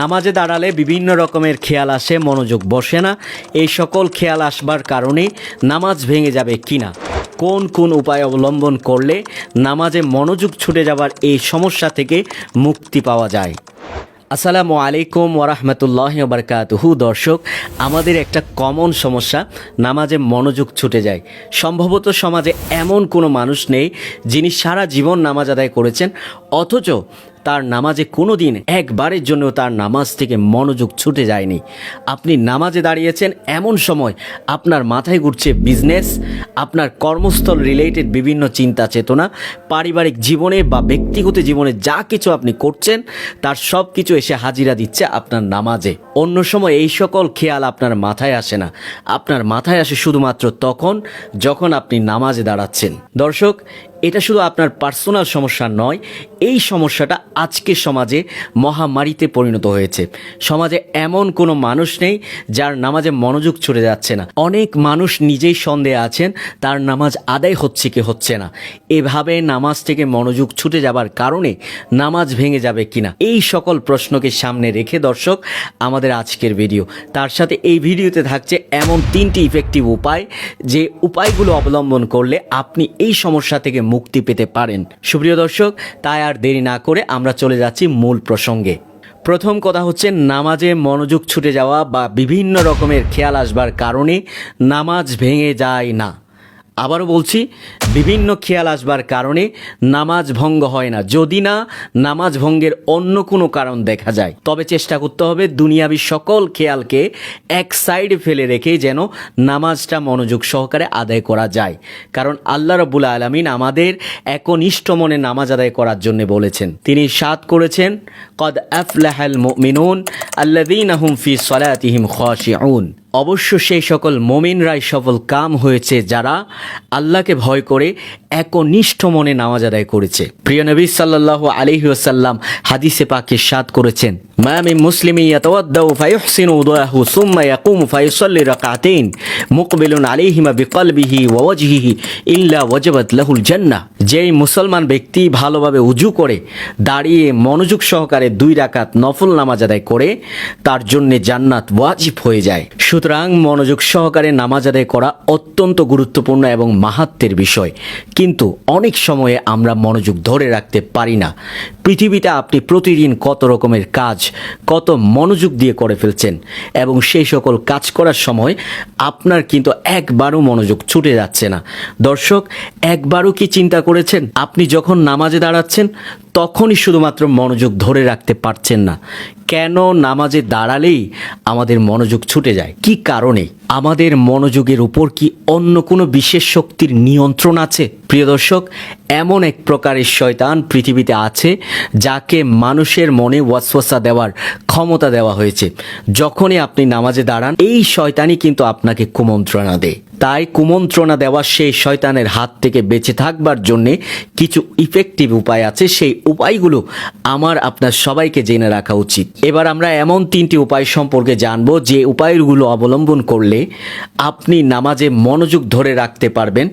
নামাজে দাঁড়ালে বিভিন্ন রকমের খেয়াল আসে, মনোযোগ বসে না। এই সকল খেয়াল আসবার কারণে নামাজ ভেঙে যাবে কিনা? কোন কোন উপায় অবলম্বন করলে নামাজে মনোযোগ ছুটে যাবার এই সমস্যা থেকে মুক্তি পাওয়া যায়? আসসালামু আলাইকুম ওরহমতুল্লাহ বারকাতুহু দর্শক, আমাদের একটা কমন সমস্যা, নামাজে মনোযোগ ছুটে যায়। সম্ভবত সমাজে এমন কোনো মানুষ নেই যিনি সারা জীবন নামাজ আদায় করেছেন, অথচ তার নামাজে কোনো দিন একবারের জন্য তার নামাজ থেকে মনোযোগ ছুটে যায়নি। আপনি নামাজে দাঁড়িয়েছেন এমন সময় আপনার মাথায় ঘুরছে বিজনেস আপনার কর্মস্থল রিলেটেড বিভিন্ন চিন্তা চেতনা, পারিবারিক জীবনে বা ব্যক্তিগত জীবনে যা কিছু আপনি করছেন, তার সব কিছু এসে হাজিরা দিচ্ছে আপনার নামাজে। অন্য সময় এই সকল খেয়াল আপনার মাথায় আসে না। আপনার মাথায় আসে শুধুমাত্র তখন যখন আপনি নামাজে দাঁড়াচ্ছেন। দর্শক এটা শুধু আপনার পার্সোনাল সমস্যা নয়, এই সমস্যাটা আজকের সমাজে মহামারীতে পরিণত হয়েছে। সমাজে এমন কোনো মানুষ নেই যার নামাজে মনোযোগ ছুটে যাচ্ছে না। অনেক মানুষ নিজেই সন্দেহে আছেন, তার নামাজ আদায় হচ্ছে কি হচ্ছে না। এভাবে নামাজ থেকে মনোযোগ ছুটে যাবার কারণে নামাজ ভেঙে যাবে কিনা, এই সকল প্রশ্নকে সামনে রেখে দর্শক, আমাদের আজকের ভিডিও। তার সাথে এই ভিডিওতে থাকছে এমন তিনটি ইফেক্টিভ উপায়, যে উপায়গুলো অবলম্বন করলে আপনি এই সমস্যা থেকে মুক্তি পেতে পারেন। সুপ্রিয় দর্শক, তাই আর দেরি না করে আমরা চলে যাচ্ছি মূল প্রসঙ্গে। প্রথম কথা হচ্ছে, নামাজে মনোযোগ ছুটে যাওয়া বা বিভিন্ন রকমের খেয়াল আসবার কারণে নামাজ ভেঙে যায় না। আবারও বলছি, বিভিন্ন খেয়াল আসবার কারণে নামাজ ভঙ্গ হয় না। যদি না, নামাজ ভঙ্গের অন্য কোনো কারণ দেখা যায়। তবে চেষ্টা করতে হবে দুনিয়াবি সকল খেয়ালকে এক সাইডে ফেলে রেখে যেন নামাজটা মনোযোগ সহকারে আদায় করা যায়। কারণ আল্লাহ রবুল আলমিন আমাদের একনিষ্ঠ মনে নামাজ আদায় করার জন্য বলেছেন। তিনি সাত করেছেন, কদ আফলাহাল মিনুন আল্লাদিন আহম ফি সলাতিহিম খাশিউন। অবশ্য সেই সকল মোমিনরাই সফল কাম হয়েছে যারা আল্লাহকে ভয় করে একনিষ্ঠ মনে নামাজ আদায় করেছে। প্রিয় নবী সাল্লাহ আলহি ওসাল্লাম হাদিসে পাকে সাত করেছেন মায়ামি মুসলিম ইয়াতাওয়াদ্দাউ ফায়ুহসিনু উদয়াহু সুম্মা ইয়াকুমু ফায়ুসাল্লি রাকাতাইন মুকবিলুন আলাইহিমা বিকলবিহি ওয়া ওয়াজহিহি ইল্লা ওয়াজাবাত লাহুল জান্নাহ। যেই মুসলমান ব্যক্তি ভালোভাবে উজু করে, দাঁড়িয়ে মনোযোগ সহকারে দুই রাকাত নফল নামাজ আদায় করে তার জন্যে জান্নাত ওয়াজিব হয়ে যায়। সুতরাং মনোযোগ সহকারে নামাজ আদায় করা অত্যন্ত গুরুত্বপূর্ণ এবং মাহাত্মের বিষয়। কিন্তু অনেক সময়ে আমরা মনোযোগ ধরে রাখতে পারি না। পৃথিবীতে আপনি প্রতিদিন কত রকমের কাজ, কত মনোযোগ দিয়ে করে ফেলছেন এবং সেই সকল কাজ করার সময় আপনার কিন্তু একবারও মনোযোগ ছুটে যাচ্ছে না। দর্শক, একবারও কি চিন্তা করেছেন? আপনি যখন নামাজে দাঁড়াচ্ছেন তখনই শুধুমাত্র মনোযোগ ধরে রাখতে পারছেন না। কেন নামাজে দাঁড়ালেই আমাদের মনোযোগ ছুটে যায়? কি কারণে? আমাদের মনোযোগের উপর কি অন্য কোনো বিশেষ শক্তির নিয়ন্ত্রণ আছে? প্রিয় দর্শক, এমন এক প্রকারের শয়তান পৃথিবীতে আছে, যাকে মানুষের মনে ওয়াসওয়াসা দেওয়ার ক্ষমতা দেওয়া হয়েছে। যখনই আপনি নামাজে দাঁড়ান, এই শয়তানই কিন্তু আপনাকে কুমন্ত্রণা দেয়। তাই কুমন্ত্রণা দেওয়া সেই শয়তানের হাত থেকে বেঁচে থাকবার জন্যে কিছু ইফেক্টিভ উপায় আছে। সেই উপায়গুলো আমার আপনার সবাইকে জেনে রাখা উচিত। এবার আমরা এমন তিনটি উপায় সম্পর্কে জানব, যে উপায়গুলো অবলম্বন করলে আপনি নামাজে মনোযোগ ধরে রাখতে পারবেন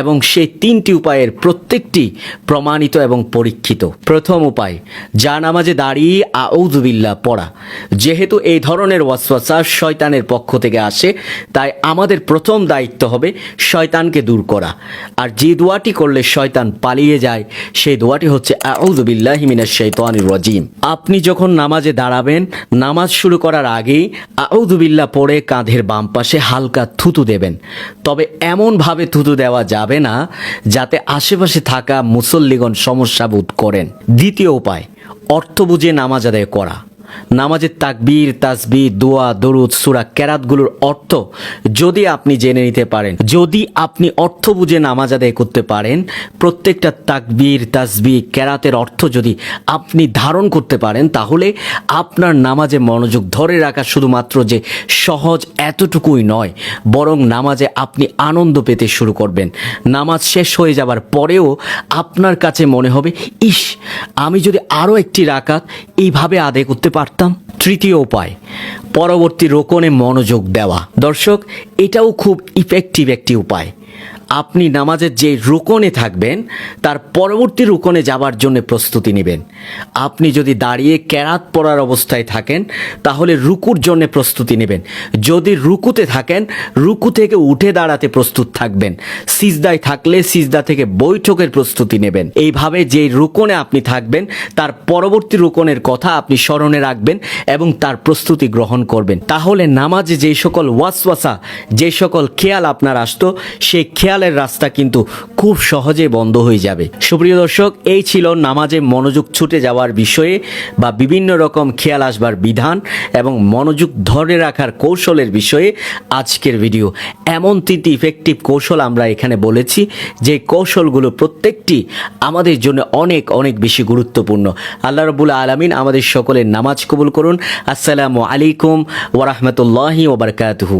এবং সেই তিনটি উপায়ের প্রত্যেকটি প্রমাণিত এবং পরীক্ষিত। প্রথম উপায়, যা নামাজে দাঁড়িয়ে আউজুবিল্লা পড়া। যেহেতু এই ধরনের ওয়াসওয়াসা শয়তানের পক্ষ থেকে আসে, তাই আমাদের প্রথম দায়িত্ব হবে, শয়তানকে দূর করা। আর যে দোয়াটি করলে শয়তান পালিয়ে যায়, সেই দোয়াটি হচ্ছে আউজুবিল্লাহ মিনাশ শাইতানির রাজিম। আপনি যখন নামাজে দাঁড়াবেন, নামাজ শুরু করার আগেই আউজুবিল্লাহ পড়ে কাঁধের বাম পাশে হালকা থুতু দেবেন। তবে এমনভাবে থুতু দেওয়া যাবে না, যাতে আশেপাশে থাকা মুসল্লিগণ সমস্যা বোধ করেন। দ্বিতীয় উপায়, অর্থ বুঝে নামাজ আদায় করা। নামাজের তাকবীর তাসবি দোয়া, দরুদ, সুরা, কেরাতগুলোর অর্থ যদি আপনি জেনে নিতে পারেন, যদি আপনি অর্থ বুঝে নামাজ আদায় করতে পারেন, প্রত্যেকটা তাকবীর তাসবি ক্যারাতের অর্থ যদি আপনি ধারণ করতে পারেন, তাহলে আপনার নামাজে মনোযোগ ধরে রাখা শুধুমাত্র যে সহজ এতটুকুই নয়, বরং নামাজে আপনি আনন্দ পেতে শুরু করবেন। নামাজ শেষ হয়ে যাবার পরেও আপনার কাছে মনে হবে, ইস, আমি যদি আরও একটি রাকাত এইভাবে আদায় করতে পারতাম। তৃতীয় উপায় পরবর্তী রোকনে মনোযোগ দেওয়া। দর্শক এটাও খুব ইফেক্টিভ একটি উপায়। আপনি নামাজের যে রুকনে থাকবেন, তার পরবর্তী রুকনে যাবার জন্য প্রস্তুতি নেবেন। আপনি যদি দাঁড়িয়ে ক্যারাত পড়ার অবস্থায় থাকেন, তাহলে রুকুর জন্য প্রস্তুতি নেবেন। যদি রুকুতে থাকেন, রুকু থেকে উঠে দাঁড়াতে প্রস্তুত থাকবেন। সিজদায় থাকলে সিজদা থেকে বৈঠকের প্রস্তুতি নেবেন। এইভাবে যে রুকনে আপনি থাকবেন, তার পরবর্তী রুকনের কথা আপনি স্মরণে রাখবেন এবং তার প্রস্তুতি গ্রহণ করবেন। তাহলে নামাজে যে সকল ওয়াসওয়াসা, যে সকল খেয়াল আপনার আসতো, সেই খেয়ালের রাস্তা কিন্তু খুব সহজে বন্ধ হয়ে যাবে। সুপ্রিয় দর্শক, এই ছিল নামাজে মনোযোগ ছুটে যাওয়ার বিষয়ে বা বিভিন্ন রকম খেয়াল আসবার বিধান এবং মনোযোগ ধরে রাখার কৌশলের বিষয়ে আজকের ভিডিও। এমন তিনটি ইফেক্টিভ কৌশল আমরা এখানে বলেছি, যে কৌশলগুলো প্রত্যেকটি আমাদের জন্য অনেক অনেক বেশি গুরুত্বপূর্ণ। আল্লাহ রবুল আলমিন আমাদের সকলের নামাজ কবুল করুন। আসসালামু আলাইকুম ওরহমতুল্লাহি ওবরকাতহু